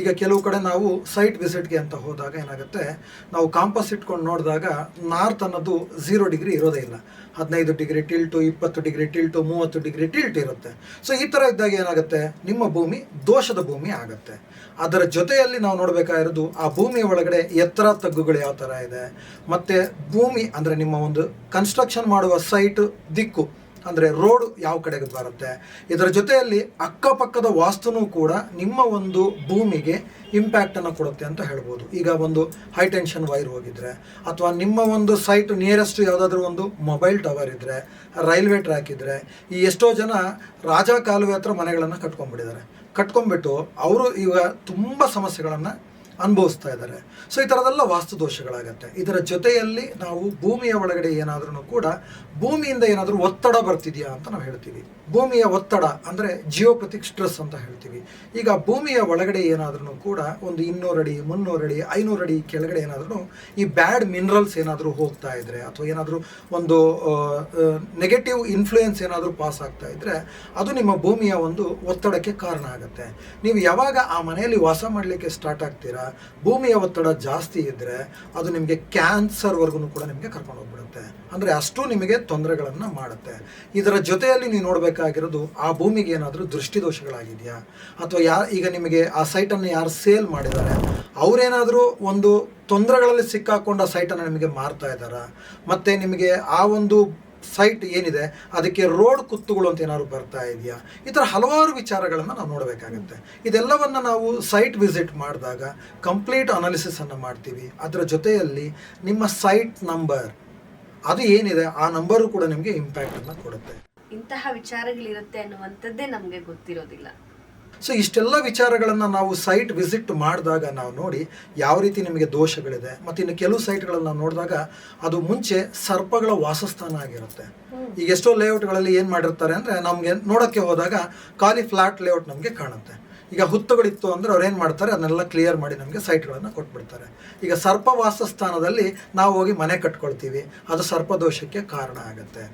ಈಗ ಕೆಲವು ಕಡೆ ನಾವು ಸೈಟ್ ವಿಸಿಟ್ಗೆ ಅಂತ ಹೋದಾಗ ಏನಾಗುತ್ತೆ, ನಾವು ಕಾಂಪಸ್ ಇಟ್ಕೊಂಡು ನೋಡಿದಾಗ ನಾರ್ತ್ ಅನ್ನೋದು ಝೀರೋ ಡಿಗ್ರಿ ಇರೋದೇ ಇಲ್ಲ. ಹದಿನೈದು ಡಿಗ್ರಿ ಟಿಲ್ಟು ಇಪ್ಪತ್ತು ಡಿಗ್ರಿ ಟಿಲ್ಟು ಮೂವತ್ತು ಡಿಗ್ರಿ ಟಿಲ್ಟ್ ಇರುತ್ತೆ. ಸೊ ಈ ಥರ ಇದ್ದಾಗ ಏನಾಗುತ್ತೆ? ನಿಮ್ಮ ಭೂಮಿ ದೋಷದ ಭೂಮಿ ಆಗುತ್ತೆ. ಅದರ ಜೊತೆಯಲ್ಲಿ ನಾವು ನೋಡಬೇಕಾಗಿರೋದು ಆ ಭೂಮಿಯ ಒಳಗಡೆ ಎತ್ತರ ತಗ್ಗುಗಳು ಯಾವ ಥರ ಇದೆ? ಮತ್ತು ಭೂಮಿ ಅಂದರೆ ನಿಮ್ಮ ಒಂದು ಕನ್ಸ್ಟ್ರಕ್ಷನ್ ಮಾಡುವ ಸೈಟ್ ದಿಕ್ಕು ಅಂದರೆ ರೋಡ್ ಯಾವ ಕಡೆಗೆ ಬರುತ್ತೆ, ಇದರ ಜೊತೆಯಲ್ಲಿ ಅಕ್ಕಪಕ್ಕದ ವಾಸ್ತುನೂ ಕೂಡ ನಿಮ್ಮ ಒಂದು ಭೂಮಿಗೆ ಇಂಪ್ಯಾಕ್ಟನ್ನು ಕೊಡುತ್ತೆ ಅಂತ ಹೇಳ್ಬೋದು. ಈಗ ಒಂದು ಹೈ ಟೆನ್ಷನ್ ವೈರ್ ಹೋಗಿದ್ರೆ, ಅಥವಾ ನಿಮ್ಮ ಒಂದು ಸೈಟ್ ನಿಯರೆಸ್ಟ್ ಯಾವುದಾದ್ರೂ ಒಂದು ಮೊಬೈಲ್ ಟವರ್ ಇದ್ದರೆ ರೈಲ್ವೆ ಟ್ರ್ಯಾಕ್ ಇದ್ದರೆ ಈ ಎಷ್ಟೋ ಜನ ರಾಜ ಕಾಲುವೆ ಹತ್ರ ಮನೆಗಳನ್ನು ಕಟ್ಕೊಂಡ್ಬಿಟ್ಟಿದ್ದಾರೆ. ಕಟ್ಕೊಂಡ್ಬಿಟ್ಟು ಅವರು ಈಗ ತುಂಬ ಸಮಸ್ಯೆಗಳನ್ನು ಅನುಭವಿಸ್ತಾ ಇದ್ದಾರೆ. ಸೊ ಈ ಥರದೆಲ್ಲ ವಾಸ್ತು ದೋಷಗಳಾಗತ್ತೆ. ಇದರ ಜೊತೆಯಲ್ಲಿ ನಾವು ಭೂಮಿಯ ಒಳಗಡೆ ಏನಾದ್ರೂ ಕೂಡ ಭೂಮಿಯಿಂದ ಏನಾದರೂ ಒತ್ತಡ ಬರ್ತಿದೆಯಾ ಅಂತ ನಾವು ಹೇಳ್ತೀವಿ. ಭೂಮಿಯ ಒತ್ತಡ ಅಂದರೆ ಜಿಯೋಪತಿಕ್ ಸ್ಟ್ರೆಸ್ ಅಂತ ಹೇಳ್ತೀವಿ. ಈಗ ಭೂಮಿಯ ಒಳಗಡೆ ಏನಾದ್ರೂ ಕೂಡ ಒಂದು ಇನ್ನೂರು ಅಡಿ, ಮುನ್ನೂರು ಅಡಿ, ಐನೂರು ಅಡಿ ಕೆಳಗಡೆ ಏನಾದ್ರೂ ಈ ಬ್ಯಾಡ್ ಮಿನರಲ್ಸ್ ಏನಾದರೂ ಹೋಗ್ತಾ ಇದ್ರೆ ಅಥವಾ ಏನಾದರೂ ಒಂದು ನೆಗೆಟಿವ್ ಇನ್ಫ್ಲೂಯೆನ್ಸ್ ಏನಾದರೂ ಪಾಸ್ ಆಗ್ತಾ ಇದ್ರೆ ಅದು ನಿಮ್ಮ ಭೂಮಿಯ ಒಂದು ಒತ್ತಡಕ್ಕೆ ಕಾರಣ ಆಗುತ್ತೆ. ನೀವು ಯಾವಾಗ ಆ ಮನೆಯಲ್ಲಿ ವಾಸ ಮಾಡಲಿಕ್ಕೆ ಸ್ಟಾರ್ಟ್ ಆಗ್ತೀರಾ? ಭೂಮಿಯ ಒತ್ತಡ ಜಾಸ್ತಿ ಇದ್ದರೆ ಅದು ನಿಮಗೆ ಕ್ಯಾನ್ಸರ್ವರೆಗೂ ಕೂಡ ನಿಮಗೆ ಕರ್ಕೊಂಡು ಹೋಗ್ಬಿಡುತ್ತೆ. ಅಂದರೆ ಅಷ್ಟು ನಿಮಗೆ ತೊಂದರೆಗಳನ್ನು ಮಾಡುತ್ತೆ. ಇದರ ಜೊತೆಯಲ್ಲಿ ನೀವು ನೋಡಬೇಕಾಗಿರೋದು ಆ ಭೂಮಿಗೆ ಏನಾದರೂ ದೃಷ್ಟಿದೋಷಗಳಾಗಿದೆಯಾ? ಅಥವಾ ಯಾ, ಈಗ ನಿಮಗೆ ಆ ಸೈಟನ್ನು ಯಾರು ಸೇಲ್ ಮಾಡಿದ್ದಾರೆ ಅವರೇನಾದರೂ ಒಂದು ತೊಂದರೆಗಳಲ್ಲಿ ಸಿಕ್ಕಾಕೊಂಡು ಆ ಸೈಟನ್ನು ನಿಮಗೆ ಮಾರ್ತಾ ಇದ್ದಾರಾ? ಮತ್ತು ನಿಮಗೆ ಆ ಒಂದು ಸೈಟ್ ಏನಿದೆ, ಅದಕ್ಕೆ ರೋಡ್ ಕುತ್ತುಗಳು ಅಂತ ಏನಾದ್ರು ಬರ್ತಾ ಇದೆಯಾ? ಈ ಥರ ಹಲವಾರು ವಿಚಾರಗಳನ್ನು ನಾವು ನೋಡಬೇಕಾಗುತ್ತೆ. ಇದೆಲ್ಲವನ್ನು ನಾವು ಸೈಟ್ ವಿಸಿಟ್ ಮಾಡಿದಾಗ ಕಂಪ್ಲೀಟ್ ಅನಾಲಿಸಿಸನ್ನು ಮಾಡ್ತೀವಿ. ಅದರ ಜೊತೆಯಲ್ಲಿ ನಿಮ್ಮ ಸೈಟ್ ನಂಬರ್, ಅದು ಏನಿದೆ, ಆ ನಂಬರು ಕೂಡ ನಿಮಗೆ ಇಂಪ್ಯಾಕ್ಟನ್ನು ಕೊಡುತ್ತೆ. ಇಂತಹ ವಿಚಾರಗಳಿರುತ್ತೆ ಅನ್ನುವಂಥದ್ದೇ ನಮಗೆ ಗೊತ್ತಿರೋದಿಲ್ಲ. ಸೊ ಇಷ್ಟೆಲ್ಲ ವಿಚಾರಗಳನ್ನು ನಾವು ಸೈಟ್ ವಿಸಿಟ್ ಮಾಡಿದಾಗ ನಾವು ನೋಡಿ ಯಾವ ರೀತಿ ನಿಮಗೆ ದೋಷಗಳಿದೆ. ಮತ್ತು ಇನ್ನು ಕೆಲವು ಸೈಟ್ಗಳನ್ನು ನೋಡಿದಾಗ ಅದು ಮುಂಚೆ ಸರ್ಪಗಳ ವಾಸಸ್ಥಾನ ಆಗಿರುತ್ತೆ. ಈಗ ಎಷ್ಟೋ ಲೇಔಟ್ಗಳಲ್ಲಿ ಏನು ಮಾಡಿರ್ತಾರೆ ಅಂದರೆ ನಮಗೆ ನೋಡೋಕ್ಕೆ ಹೋದಾಗ ಖಾಲಿ ಫ್ಲಾಟ್ ಲೇಔಟ್ ನಮಗೆ ಕಾಣುತ್ತೆ. ಈಗ ಹುತ್ತುಗಳಿತ್ತು ಅಂದರೆ ಅವ್ರು ಏನು ಮಾಡ್ತಾರೆ? ಅದನ್ನೆಲ್ಲ ಕ್ಲಿಯರ್ ಮಾಡಿ ನಮಗೆ ಸೈಟ್ಗಳನ್ನು ಕೊಟ್ಬಿಡ್ತಾರೆ. ಈಗ ಸರ್ಪ ವಾಸಸ್ಥಾನದಲ್ಲಿ ನಾವು ಹೋಗಿ ಮನೆ ಕಟ್ಕೊಳ್ತೀವಿ. ಅದು ಸರ್ಪದೋಷಕ್ಕೆ ಕಾರಣ ಆಗುತ್ತೆ.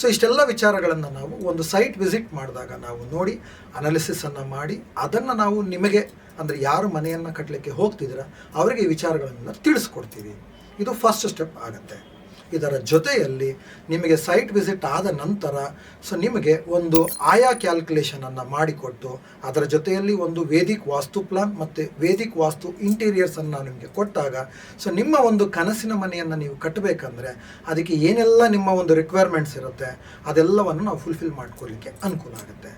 ಸೊ ಇಷ್ಟೆಲ್ಲ ವಿಚಾರಗಳನ್ನು ನಾವು ಒಂದು ಸೈಟ್ ವಿಸಿಟ್ ಮಾಡಿದಾಗ ನಾವು ನೋಡಿ ಅನಾಲಿಸಿಸನ್ನು ಮಾಡಿ, ಅದನ್ನು ನಾವು ನಿಮಗೆ ಅಂದರೆ ಯಾರು ಮನೆಯನ್ನು ಕಟ್ಟಲಿಕ್ಕೆ ಹೋಗ್ತಿದ್ದೀರ ಅವರಿಗೆ ಈ ತಿಳಿಸ್ಕೊಡ್ತೀವಿ. ಇದು ಫಸ್ಟ್ ಸ್ಟೆಪ್ ಆಗುತ್ತೆ. ಇದರ ಜೊತೆಯಲ್ಲಿ ನಿಮಗೆ ಸೈಟ್ ವಿಸಿಟ್ ಆದ ನಂತರ ಸೊ ನಿಮಗೆ ಒಂದು ಆಯಾ ಕ್ಯಾಲ್ಕುಲೇಷನನ್ನು ಮಾಡಿಕೊಟ್ಟು, ಅದರ ಜೊತೆಯಲ್ಲಿ ಒಂದು ವೇದಿಕ್ ವಾಸ್ತು ಪ್ಲಾನ್ ಮತ್ತು ವೇದಿಕ್ ವಾಸ್ತು ಇಂಟೀರಿಯರ್ಸನ್ನು ನಿಮಗೆ ಕೊಟ್ಟಾಗ ಸೊ ನಿಮ್ಮ ಒಂದು ಕನಸಿನ ಮನೆಯನ್ನು ನೀವು ಕಟ್ಟಬೇಕಂದ್ರೆ ಅದಕ್ಕೆ ಏನೆಲ್ಲ ನಿಮ್ಮ ಒಂದು ರಿಕ್ವೈರ್ಮೆಂಟ್ಸ್ ಇರುತ್ತೆ, ಅದೆಲ್ಲವನ್ನು ನಾವು ಫುಲ್ಫಿಲ್ ಮಾಡ್ಕೊಳ್ಳಿಕ್ಕೆ ಅನುಕೂಲ ಆಗುತ್ತೆ.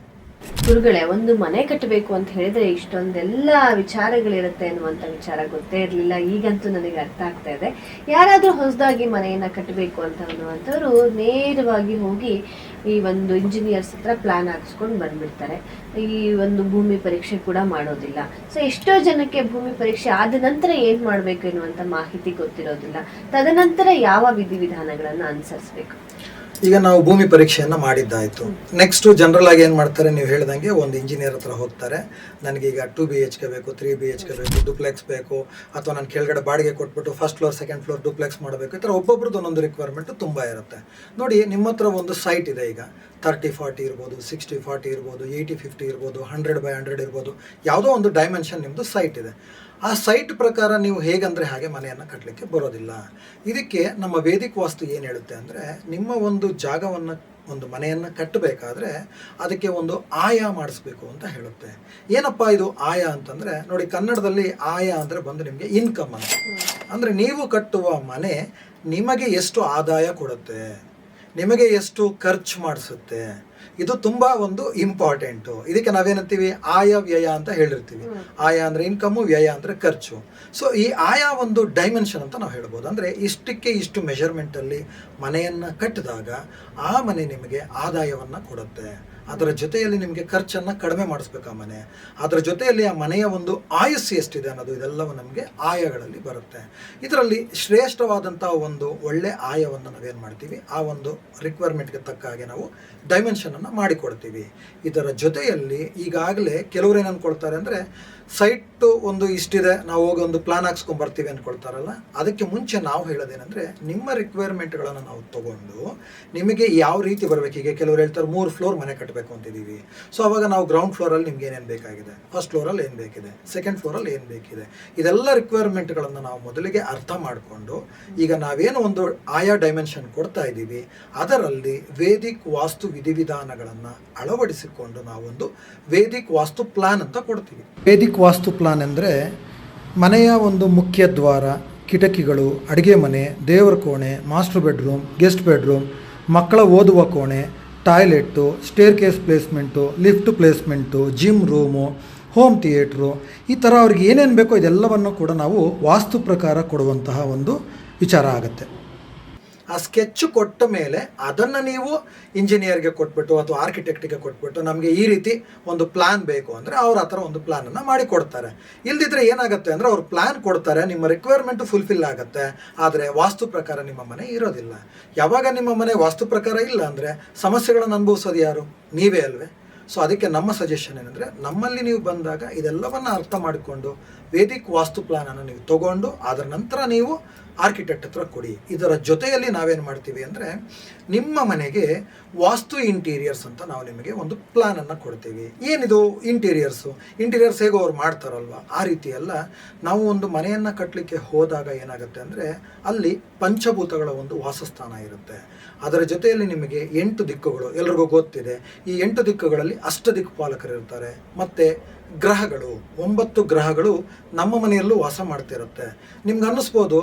ಗುರುಗಳೇ, ಒಂದು ಮನೆ ಕಟ್ಟಬೇಕು ಅಂತ ಹೇಳಿದ್ರೆ ಇಷ್ಟೊಂದೆಲ್ಲ ವಿಚಾರಗಳಿರುತ್ತೆ ಅನ್ನುವಂಥ ವಿಚಾರ ಗೊತ್ತೇ ಇರಲಿಲ್ಲ. ಈಗಂತೂ ನನಗೆ ಅರ್ಥ ಆಗ್ತಾ ಇದೆ. ಯಾರಾದರೂ ಹೊಸದಾಗಿ ಮನೆಯನ್ನು ಕಟ್ಟಬೇಕು ಅಂತ ಅನ್ನುವಂಥವ್ರು ನೇರವಾಗಿ ಹೋಗಿ ಈ ಒಂದು ಇಂಜಿನಿಯರ್ಸ್ ಹತ್ರ ಪ್ಲಾನ್ ಹಾಕಿಸ್ಕೊಂಡು ಬಂದ್ಬಿಡ್ತಾರೆ. ಈ ಒಂದು ಭೂಮಿ ಪರೀಕ್ಷೆ ಕೂಡ ಮಾಡೋದಿಲ್ಲ. ಸೊ ಎಷ್ಟೋ ಜನಕ್ಕೆ ಭೂಮಿ ಪರೀಕ್ಷೆ ಆದ ನಂತರ ಏನು ಮಾಡಬೇಕು ಎನ್ನುವಂಥ ಮಾಹಿತಿ ಗೊತ್ತಿರೋದಿಲ್ಲ. ತದನಂತರ ಯಾವ ವಿಧಿವಿಧಾನಗಳನ್ನ ಅನುಸರಿಸಬೇಕು? ಈಗ ನಾವು ಭೂಮಿ ಪರೀಕ್ಷೆಯನ್ನು ಮಾಡಿದ್ದಾಯಿತು. ನೆಕ್ಸ್ಟ್ ಜನರಲ್ ಆಗಿ ಏನು ಮಾಡ್ತಾರೆ? ನೀವು ಹೇಳ್ದಂಗೆ ಒಂದು ಇಂಜಿನಿಯರ್ ಹತ್ರ ಹೋಗ್ತಾರೆ. ನನಗೆ ಈಗ ಟೂ ಬಿ ಎಚ್ ಕೆ ಬೇಕು ತ್ರೀ ಬಿ ಎಚ್ ಕೆ ಬೇಕು ಡುಪ್ಲೆಕ್ಸ್ ಬೇಕು, ಅಥವಾ ನಾನು ಕೆಳಗಡೆ ಬಾಡಿಗೆ ಕೊಟ್ಬಿಟ್ಟು first floor second floor duplex ಮಾಡಬೇಕು. ಈ ಥರ ಒಬ್ಬೊಬ್ರದ್ದು ಒಂದೊಂದು ರಿಕ್ವೈರ್ಮೆಂಟ್ ತುಂಬ ಇರುತ್ತೆ. ನೋಡಿ, ನಿಮ್ಮ ಹತ್ರ ಒಂದು ಸೈಟ್ ಇದೆ ಈಗ. ತರ್ಟಿ ಫಾರ್ಟಿ ಇರ್ಬೋದು ಸಿಕ್ಸ್ಟಿ ಫಾರ್ಟಿ ಇರ್ಬೋದು ಏಯ್ಟಿ ಫಿಫ್ಟಿ ಇರ್ಬೋದು ಹಂಡ್ರೆಡ್ ಬೈ ಹಂಡ್ರೆಡ್ ಇರ್ಬೋದು ಯಾವುದೋ ಒಂದು ಡೈಮೆನ್ಷನ್ ನಿಮ್ಮದು ಸೈಟ್ ಇದೆ. ಆ ಸೈಟ್ ಪ್ರಕಾರ ನೀವು ಹೇಗಂದರೆ ಹಾಗೆ ಮನೆಯನ್ನು ಕಟ್ಟಲಿಕ್ಕೆ ಬರೋದಿಲ್ಲ. ಇದಕ್ಕೆ ನಮ್ಮ ವೇದಿಕ ವಾಸ್ತು ಏನು ಹೇಳುತ್ತೆ ಅಂದರೆ ನಿಮ್ಮ ಒಂದು ಜಾಗವನ್ನು ಒಂದು ಮನೆಯನ್ನು ಕಟ್ಟಬೇಕಾದ್ರೆ ಅದಕ್ಕೆ ಒಂದು ಆಯ ಮಾಡಿಸ್ಬೇಕು ಅಂತ ಹೇಳುತ್ತೆ. ಏನಪ್ಪ ಇದು ಆಯ ಅಂತಂದರೆ ನೋಡಿ ಕನ್ನಡದಲ್ಲಿ ಆಯ ಅಂದರೆ ಬಂದು ನಿಮಗೆ ಇನ್ಕಮ್ ಅಂತ. ಅಂದರೆ ನೀವು ಕಟ್ಟುವ ಮನೆ ನಿಮಗೆ ಎಷ್ಟು ಆದಾಯ ಕೊಡುತ್ತೆ? ನಿಮಗೆ ಎಷ್ಟು ಖರ್ಚು ಮಾಡಿಸುತ್ತೆ? ಇದು ತುಂಬಾ ಒಂದು ಇಂಪಾರ್ಟೆಂಟು ಇದಕ್ಕೆ ನಾವೇನಂತೀವಿ? ಆಯ ವ್ಯಯ ಅಂತ ಹೇಳಿರ್ತೀವಿ. ಆಯ ಅಂದ್ರೆ ಇನ್ಕಮ್ ವ್ಯಯ ಅಂದ್ರೆ ಖರ್ಚು. ಸೊ ಈ ಆಯಾ ಒಂದು ಡೈಮೆನ್ಷನ್ ಅಂತ ನಾವು ಹೇಳ್ಬೋದು. ಅಂದ್ರೆ ಇಷ್ಟಕ್ಕೆ ಇಷ್ಟು ಮೆಷರ್ಮೆಂಟಲ್ಲಿ ಮನೆಯನ್ನ ಕಟ್ಟಿದಾಗ ಆ ಮನೆ ನಿಮಗೆ ಆದಾಯವನ್ನ ಕೊಡುತ್ತೆ. ಅದರ ಜೊತೆಯಲ್ಲಿ ನಿಮಗೆ ಖರ್ಚನ್ನು ಕಡಿಮೆ ಮಾಡಿಸ್ಬೇಕು ಆ ಮನೆ. ಅದರ ಜೊತೆಯಲ್ಲಿ ಆ ಮನೆಯ ಒಂದು ಆಯುಸ್ಸು ಎಷ್ಟಿದೆ ಅನ್ನೋದು ಇದೆಲ್ಲವೂ ನಮಗೆ ಆಯಗಳಲ್ಲಿ ಬರುತ್ತೆ. ಇದರಲ್ಲಿ ಶ್ರೇಷ್ಠವಾದಂಥ ಒಂದು ಒಳ್ಳೆ ಆಯವನ್ನು ನಾವೇನು ಮಾಡ್ತೀವಿ? ಆ ಒಂದು ರಿಕ್ವೈರ್ಮೆಂಟ್ಗೆ ತಕ್ಕ ಹಾಗೆ ನಾವು ಡೈಮೆನ್ಷನನ್ನು ಮಾಡಿಕೊಡ್ತೀವಿ. ಇದರ ಜೊತೆಯಲ್ಲಿ ಈಗಾಗಲೇ ಕೆಲವರು ಏನು ಅಂದ್ಕೊಳ್ತಾರೆ ಅಂದರೆ, ಸೈಟು ಒಂದು ಇಷ್ಟಿದೆ, ನಾವು ಹೋಗಿ ಒಂದು ಪ್ಲಾನ್ ಹಾಕ್ಸ್ಕೊಂಬರ್ತೀವಿ ಅಂದ್ಕೊಳ್ತಾರಲ್ಲ ಅದಕ್ಕೆ ಮುಂಚೆ ನಾವು ಹೇಳೋದೇನೆಂದರೆ, ನಿಮ್ಮ ರಿಕ್ವೈರ್ಮೆಂಟ್ಗಳನ್ನು ನಾವು ತಗೊಂಡು, ನಿಮಗೆ ಯಾವ ರೀತಿ ಬರಬೇಕು? ಈಗ ಕೆಲವರು ಹೇಳ್ತಾರೆ, ಮೂರು ಫ್ಲೋರ್ ಮನೆ ಕಟ್ಟಬೇಕು ಅಂತಿದ್ದೀವಿ ಸೊ ಅವಾಗ ನಾವು ಗ್ರೌಂಡ್ ಫ್ಲೋರಲ್ಲಿ ನಿಮ್ಗೆ ಏನೇನು ಬೇಕಾಗಿದೆ? ಫಸ್ಟ್ ಫ್ಲೋರಲ್ಲಿ ಏನು ಬೇಕಿದೆ? ಸೆಕೆಂಡ್ ಫ್ಲೋರಲ್ಲಿ ಏನು ಬೇಕಿದೆ? ಇದೆಲ್ಲ ರಿಕ್ವೈರ್ಮೆಂಟ್ಗಳನ್ನು ನಾವು ಮೊದಲಿಗೆ ಅರ್ಥ ಮಾಡಿಕೊಂಡು, ಈಗ ನಾವೇನು ಒಂದು ಆಯಾ ಡೈಮೆನ್ಷನ್ ಕೊಡ್ತಾ ಇದ್ದೀವಿ ಅದರಲ್ಲಿ ವೇದಿಕ್ ವಾಸ್ತು ವಿಧಿವಿಧಾನಗಳನ್ನು ಅಳವಡಿಸಿಕೊಂಡು ನಾವೊಂದು ವೇದಿಕ್ ವಾಸ್ತು ಪ್ಲಾನ್ ಅಂತ ಕೊಡ್ತೀವಿ. ವೇದಿಕ್ ವಾಸ್ತು ಪ್ಲಾನ್ ಅಂದರೆ ಮನೆಯ ಒಂದು ಮುಖ್ಯ ದ್ವಾರ, ಕಿಟಕಿಗಳು, ಅಡುಗೆ ಮನೆ, ದೇವರ ಕೋಣೆ, ಮಾಸ್ಟರ್ ಬೆಡ್ರೂಮ್, ಗೆಸ್ಟ್ ಬೆಡ್ರೂಮ್, ಮಕ್ಕಳ ಓದುವ ಕೋಣೆ toilet staircase placement, lift placement, gym room, home theatre, ಈ ಥರ ಅವ್ರಿಗೆ ಏನೇನು ಬೇಕೋ ಇದೆಲ್ಲವನ್ನು ಕೂಡ ನಾವು ವಾಸ್ತು ಪ್ರಕಾರ ಕೊಡುವಂತಹ ಒಂದು ವಿಚಾರ ಆಗುತ್ತೆ. ಆ ಸ್ಕೆಚ್ ಕೊಟ್ಟ ಮೇಲೆ ಅದನ್ನು ನೀವು ಇಂಜಿನಿಯರ್ಗೆ ಕೊಟ್ಬಿಟ್ಟು ಅಥವಾ ಆರ್ಕಿಟೆಕ್ಟಿಗೆ ಕೊಟ್ಬಿಟ್ಟು ನಮಗೆ ಈ ರೀತಿ ಒಂದು ಪ್ಲಾನ್ ಬೇಕು ಅಂದರೆ ಅವ್ರ ಆ ಥರ ಒಂದು ಪ್ಲಾನನ್ನು ಮಾಡಿ ಕೊಡ್ತಾರೆ. ಇಲ್ದಿದ್ರೆ ಏನಾಗುತ್ತೆ ಅಂದರೆ ಅವ್ರು ಪ್ಲಾನ್ ಕೊಡ್ತಾರೆ, ನಿಮ್ಮ ರಿಕ್ವೈರ್ಮೆಂಟ್ ಫುಲ್ಫಿಲ್ ಆಗುತ್ತೆ, ಆದರೆ ವಾಸ್ತು ಪ್ರಕಾರ ನಿಮ್ಮ ಮನೆ ಇರೋದಿಲ್ಲ. ಯಾವಾಗ ನಿಮ್ಮ ಮನೆ ವಾಸ್ತು ಪ್ರಕಾರ ಇಲ್ಲ ಅಂದರೆ ಸಮಸ್ಯೆಗಳನ್ನು ಅನುಭವಿಸೋದು ಯಾರು? ನೀವೇ ಅಲ್ವೇ? ಸೊ ಅದಕ್ಕೆ ನಮ್ಮ ಸಜೆಷನ್ ಏನಂದರೆ ನಮ್ಮಲ್ಲಿ ನೀವು ಬಂದಾಗ ಇದೆಲ್ಲವನ್ನು ಅರ್ಥ ಮಾಡಿಕೊಂಡು ವೇದಿಕ್ ವಾಸ್ತು ಪ್ಲಾನನ್ನು ನೀವು ತಗೊಂಡು ಅದರ ನಂತರ ನೀವು ಆರ್ಕಿಟೆಕ್ಟ್ ಹತ್ರ ಕೊಡಿ. ಇದರ ಜೊತೆಯಲ್ಲಿ ನಾವೇನು ಮಾಡ್ತೀವಿ ಅಂದರೆ ನಿಮ್ಮ ಮನೆಗೆ ವಾಸ್ತು ಇಂಟೀರಿಯರ್ಸ್ ಅಂತ ನಾವು ನಿಮಗೆ ಒಂದು ಪ್ಲಾನನ್ನು ಕೊಡ್ತೀವಿ. ಏನಿದು ಇಂಟೀರಿಯರ್ಸು ಇಂಟೀರಿಯರ್ಸ್ ಹೇಗೋ ಅವ್ರು ಮಾಡ್ತಾರಲ್ವ? ಆ ರೀತಿಯೆಲ್ಲ ನಾವು ಒಂದು ಮನೆಯನ್ನು ಕಟ್ಟಲಿಕ್ಕೆ ಹೋದಾಗ ಏನಾಗುತ್ತೆ ಅಂದರೆ ಅಲ್ಲಿ ಪಂಚಭೂತಗಳ ಒಂದು ವಾಸಸ್ಥಾನ ಇರುತ್ತೆ. ಅದರ ಜೊತೆಯಲ್ಲಿ ನಿಮಗೆ ಎಂಟು ದಿಕ್ಕುಗಳು. ಎಲ್ರಿಗೂ ಗೊತ್ತಿದೆ. ಈ ಎಂಟು ದಿಕ್ಕುಗಳಲ್ಲಿ ಅಷ್ಟ ದಿಕ್ಪಾಲಕರು ಇರ್ತಾರೆ ಮತ್ತು ಗ್ರಹಗಳು, ಒಂಬತ್ತು ಗ್ರಹಗಳು ನಮ್ಮ ಮನೆಯಲ್ಲೂ ವಾಸ ಮಾಡ್ತಿರುತ್ತೆ. ನಿಮ್ಗೆ ಅನ್ನಿಸ್ಬೋದು,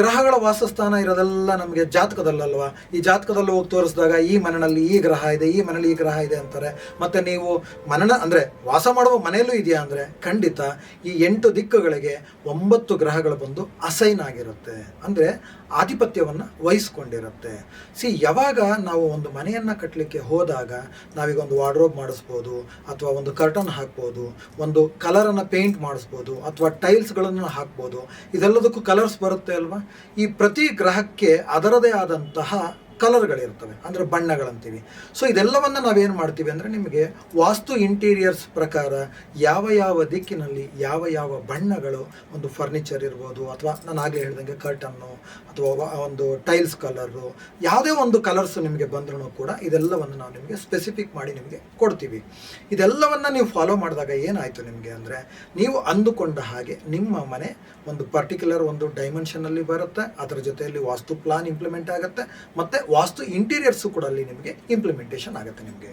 ಗ್ರಹಗಳ ವಾಸಸ್ಥಾನ ಇರೋದೆಲ್ಲ ನಮಗೆ ಜಾತಕದಲ್ಲಲ್ವಾ? ಈ ಜಾತಕದಲ್ಲಿ ಹೋಗಿ ತೋರಿಸಿದಾಗ ಈ ಮನೆಯಲ್ಲಿ ಈ ಗ್ರಹ ಇದೆ, ಈ ಮನೇಲಿ ಈ ಗ್ರಹ ಇದೆ ಅಂತಾರೆ. ಮತ್ತು ನೀವು ಮನನ, ಅಂದರೆ ವಾಸ ಮಾಡುವ ಮನೆಯಲ್ಲೂ ಇದೆಯಾ ಅಂದರೆ ಖಂಡಿತ ಈ ಎಂಟು ದಿಕ್ಕುಗಳಿಗೆ ಒಂಬತ್ತು ಗ್ರಹಗಳು ಬಂದು ಅಸೈನ್ ಆಗಿರುತ್ತೆ. ಅಂದರೆ ಆಧಿಪತ್ಯವನ್ನು ವಹಿಸ್ಕೊಂಡಿರುತ್ತೆ. ಸಿ ಯಾವಾಗ ನಾವು ಒಂದು ಮನೆಯನ್ನು ಕಟ್ಟಲಿಕ್ಕೆ ಹೋದಾಗ ನಾವೀಗ ಒಂದು ವಾರ್ಡ್ರೋಬ್ ಮಾಡಿಸ್ಬೋದು, ಅಥವಾ ಒಂದು ಕರ್ಟನ್ ಹಾಕ್ಬೋದು, ಒಂದು ಕಲರನ್ನು ಪೇಂಟ್ ಮಾಡಿಸ್ಬೋದು, ಅಥವಾ ಟೈಲ್ಸ್ಗಳನ್ನು ಹಾಕ್ಬೋದು, ಇದೆಲ್ಲದಕ್ಕೂ ಕಲರ್ಸ್ ಬರುತ್ತೆ ಅಲ್ವಾ? ಈ ಪ್ರತಿ ಗ್ರಹಕ್ಕೆ ಅದರದೇ ಆದಂತಹ ಕಲರ್ಗಳಿರ್ತವೆ ಅಂದರೆ ಬಣ್ಣಗಳಂತೀವಿ. ಸೊ ಇದೆಲ್ಲವನ್ನು ನಾವೇನು ಮಾಡ್ತೀವಿ ಅಂದರೆ ನಿಮಗೆ ವಾಸ್ತು ಇಂಟೀರಿಯರ್ಸ್ ಪ್ರಕಾರ ಯಾವ ಯಾವ ದಿಕ್ಕಿನಲ್ಲಿ ಯಾವ ಯಾವ ಬಣ್ಣಗಳು ಒಂದು ಫರ್ನಿಚರ್ ಇರ್ಬೋದು, ಅಥವಾ ನಾನು ಆಗಲೇ ಹೇಳ್ದಂಗೆ ಕರ್ಟನ್ನು ಅಥವಾ ಒಂದು ಟೈಲ್ಸ್ ಕಲರು ಯಾವುದೇ ಒಂದು ಕಲರ್ಸ್ ನಿಮಗೆ ಬಂದ್ರೂ ಕೂಡ ಇದೆಲ್ಲವನ್ನು ನಾವು ನಿಮಗೆ ಸ್ಪೆಸಿಫಿಕ್ ಮಾಡಿ ನಿಮಗೆ ಕೊಡ್ತೀವಿ. ಇದೆಲ್ಲವನ್ನು ನೀವು ಫಾಲೋ ಮಾಡಿದಾಗ ಏನಾಯಿತು ನಿಮಗೆ ಅಂದರೆ, ನೀವು ಅಂದುಕೊಂಡ ಹಾಗೆ ನಿಮ್ಮ ಮನೆ ಒಂದು ಪರ್ಟಿಕ್ಯುಲರ್ ಒಂದು ಡೈಮೆನ್ಷನಲ್ಲಿ ಬರುತ್ತೆ, ಅದರ ಜೊತೆಯಲ್ಲಿ ವಾಸ್ತು ಪ್ಲಾನ್ ಇಂಪ್ಲಿಮೆಂಟ್ ಆಗುತ್ತೆ, ಮತ್ತು ವಾಸ್ತು ಇಂಟೀರಿಯರ್ಸು ಕೂಡ ಅಲ್ಲಿ ನಿಮಗೆ ಇಂಪ್ಲಿಮೆಂಟೇಷನ್ ಆಗುತ್ತೆ ನಿಮಗೆ.